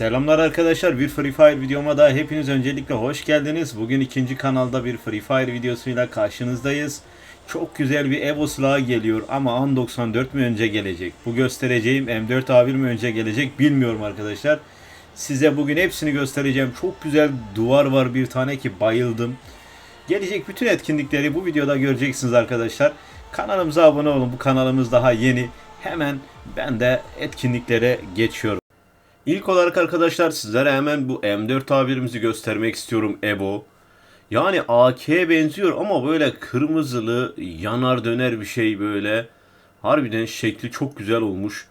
Selamlar arkadaşlar bir Free Fire videoma da hepiniz öncelikle hoş geldiniz. Bugün ikinci kanalda bir Free Fire videosuyla karşınızdayız. Çok güzel bir Evo silahı geliyor ama An 94 mü önce gelecek? Bu göstereceğim M4 A1 mi önce gelecek bilmiyorum arkadaşlar. Size bugün hepsini göstereceğim. Çok güzel duvar var bir tane ki bayıldım. Gelecek bütün etkinlikleri bu videoda göreceksiniz arkadaşlar. Kanalımıza abone olun. Bu kanalımız daha yeni. Hemen ben de etkinliklere geçiyorum. İlk olarak arkadaşlar sizlere hemen bu M4 tabirimizi göstermek istiyorum Ebo. Yani AK'ye benziyor ama böyle kırmızılı yanar döner bir şey böyle. Harbiden şekli çok güzel olmuş.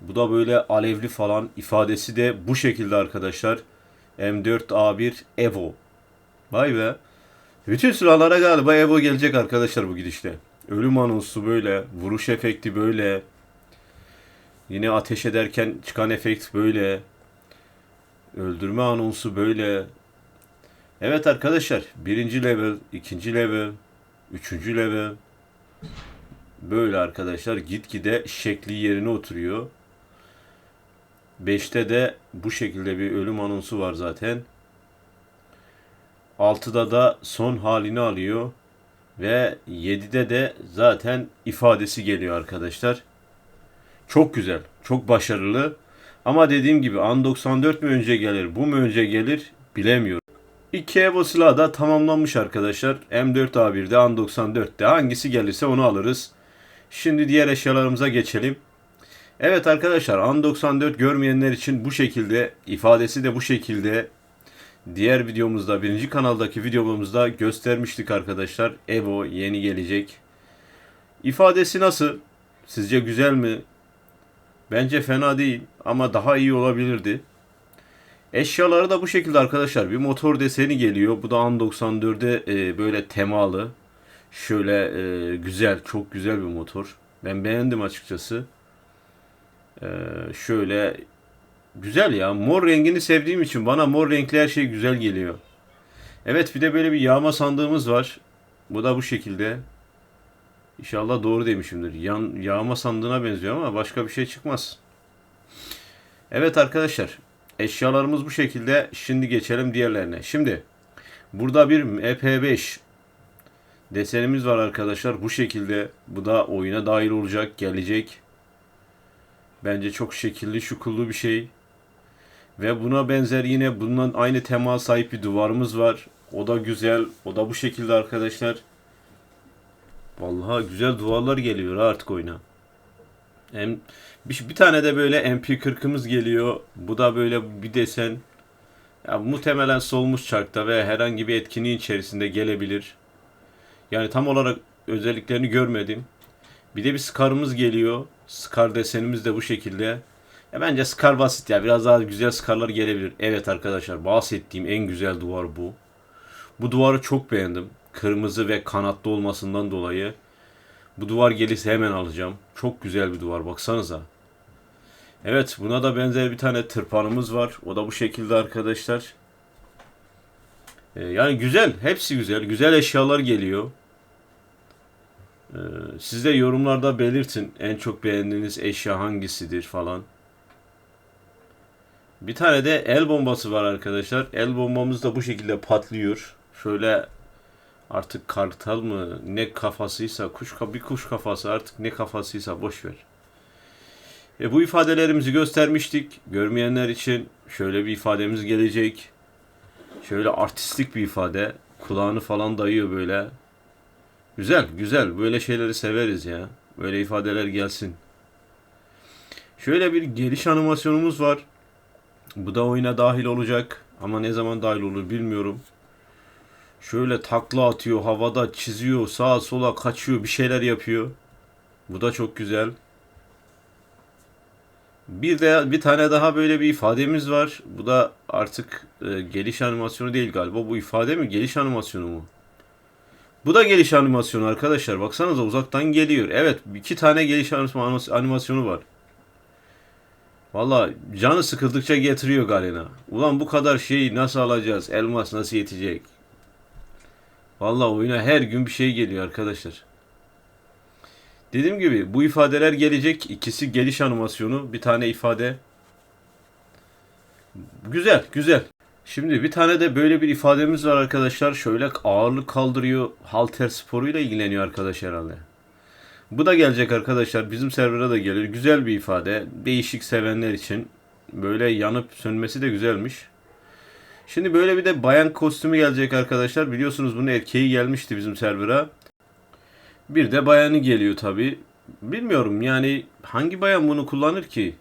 Bu da böyle alevli falan ifadesi de bu şekilde arkadaşlar. M4A1 Evo. Vay be. Bütün silahlara galiba Evo gelecek arkadaşlar bu gidişle. Ölüm anonsu böyle, vuruş efekti böyle. Yine ateş ederken çıkan efekt böyle. Öldürme anonsu böyle. Evet arkadaşlar birinci level, ikinci level, üçüncü level. Böyle arkadaşlar gitgide şekli yerine oturuyor. 5'te de bu şekilde bir ölüm anonsu var zaten. 6'da da son halini alıyor. Ve 7'de de zaten ifadesi geliyor arkadaşlar. Çok güzel, çok başarılı. Ama dediğim gibi An 94 mü önce gelir, bu mu önce gelir bilemiyorum. İki Evo silahı da tamamlanmış arkadaşlar. M4A1'de, An 94'te hangisi gelirse onu alırız. Şimdi diğer eşyalarımıza geçelim. Evet arkadaşlar An 94 görmeyenler için bu şekilde, ifadesi de bu şekilde. Diğer videomuzda, birinci kanaldaki videomuzda göstermiştik arkadaşlar. Evo yeni gelecek. İfadesi nasıl? Sizce güzel mi? Bence fena değil ama daha iyi olabilirdi. Eşyaları da bu şekilde arkadaşlar. Bir motor deseni geliyor. Bu da An 94'e e, böyle temalı. Şöyle e, güzel, çok güzel bir motor. Ben beğendim açıkçası. E, şöyle güzel ya. Mor rengini sevdiğim için bana mor renkli her şey güzel geliyor. Evet bir de böyle bir yağma sandığımız var. Bu da bu şekilde. İnşallah doğru demişimdir. Yan, yağma sandığına benziyor ama başka bir şey çıkmaz. Evet arkadaşlar. Eşyalarımız bu şekilde. Şimdi geçelim diğerlerine. Şimdi burada bir EP5 desenimiz var arkadaşlar. Bu şekilde. Bu da oyuna dahil olacak. Gelecek. Bence çok şekilli şukullu bir şey. Ve buna benzer yine bundan aynı tema sahip bir duvarımız var. O da güzel. O da bu şekilde arkadaşlar. Vallahi güzel duvarlar geliyor artık oyuna. Hem bir, bir tane de böyle MP40'ımız geliyor. Bu da böyle bir desen. Ya muhtemelen solmuş çarkta ve herhangi bir etkinliğin içerisinde gelebilir. Yani tam olarak özelliklerini görmedim. Bir de bir Scar'ımız geliyor. Scar desenimiz de bu şekilde. Ya bence Scar basit ya. Biraz daha güzel Scar'lar gelebilir. Evet arkadaşlar bahsettiğim en güzel duvar bu. Bu duvarı çok beğendim. Kırmızı ve kanatlı olmasından dolayı. Bu duvar gelirse hemen alacağım. Çok güzel bir duvar baksanıza. Evet buna da benzer bir tane tırpanımız var. O da bu şekilde arkadaşlar. Ee, yani güzel. Hepsi güzel. Güzel eşyalar geliyor. Ee, siz de yorumlarda belirtin. En çok beğendiğiniz eşya hangisidir falan. Bir tane de el bombası var arkadaşlar. El bombamız da bu şekilde patlıyor. Şöyle artık kartal mı ne kafasıysa kuş bir kuş kafası artık ne kafasıysa boş ver. E bu ifadelerimizi göstermiştik. Görmeyenler için şöyle bir ifademiz gelecek. Şöyle artistik bir ifade. Kulağını falan dayıyor böyle. Güzel, güzel. Böyle şeyleri severiz ya. Böyle ifadeler gelsin. Şöyle bir geliş animasyonumuz var. Bu da oyuna dahil olacak. Ama ne zaman dahil olur bilmiyorum. Şöyle takla atıyor, havada çiziyor, sağa sola kaçıyor, bir şeyler yapıyor. Bu da çok güzel. Bir de bir tane daha böyle bir ifademiz var. Bu da artık e, geliş animasyonu değil galiba. Bu ifade mi? Geliş animasyonu mu? Bu da geliş animasyonu arkadaşlar. Baksanıza uzaktan geliyor. Evet iki tane geliş animasyonu var. Valla canı sıkıldıkça getiriyor Galena. Ulan bu kadar şeyi nasıl alacağız? Elmas nasıl yetecek? Valla oyuna her gün bir şey geliyor arkadaşlar. Dediğim gibi bu ifadeler gelecek. İkisi geliş animasyonu. Bir tane ifade. Güzel, güzel. Şimdi bir tane de böyle bir ifademiz var arkadaşlar. Şöyle ağırlık kaldırıyor. Halter sporuyla ilgileniyor arkadaş herhalde. Bu da gelecek arkadaşlar. Bizim server'a da gelir. Güzel bir ifade. Değişik sevenler için. Böyle yanıp sönmesi de güzelmiş. Şimdi böyle bir de bayan kostümü gelecek arkadaşlar. Biliyorsunuz bunun erkeği gelmişti bizim server'a. Bir de bayanı geliyor tabi. Bilmiyorum yani hangi bayan bunu kullanır ki?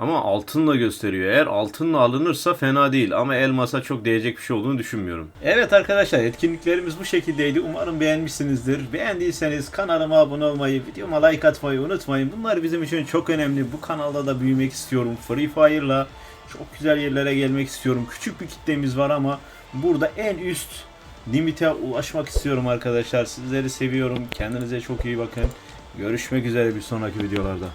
Ama altınla gösteriyor. Eğer altınla alınırsa fena değil ama elmasa çok değecek bir şey olduğunu düşünmüyorum. Evet arkadaşlar etkinliklerimiz bu şekildeydi. Umarım beğenmişsinizdir. Beğendiyseniz kanalıma abone olmayı, videoma like atmayı unutmayın. Bunlar bizim için çok önemli. Bu kanalda da büyümek istiyorum. Free Fire'la çok güzel yerlere gelmek istiyorum. Küçük bir kitlemiz var ama burada en üst limite ulaşmak istiyorum arkadaşlar. Sizleri seviyorum. Kendinize çok iyi bakın. Görüşmek üzere bir sonraki videolarda.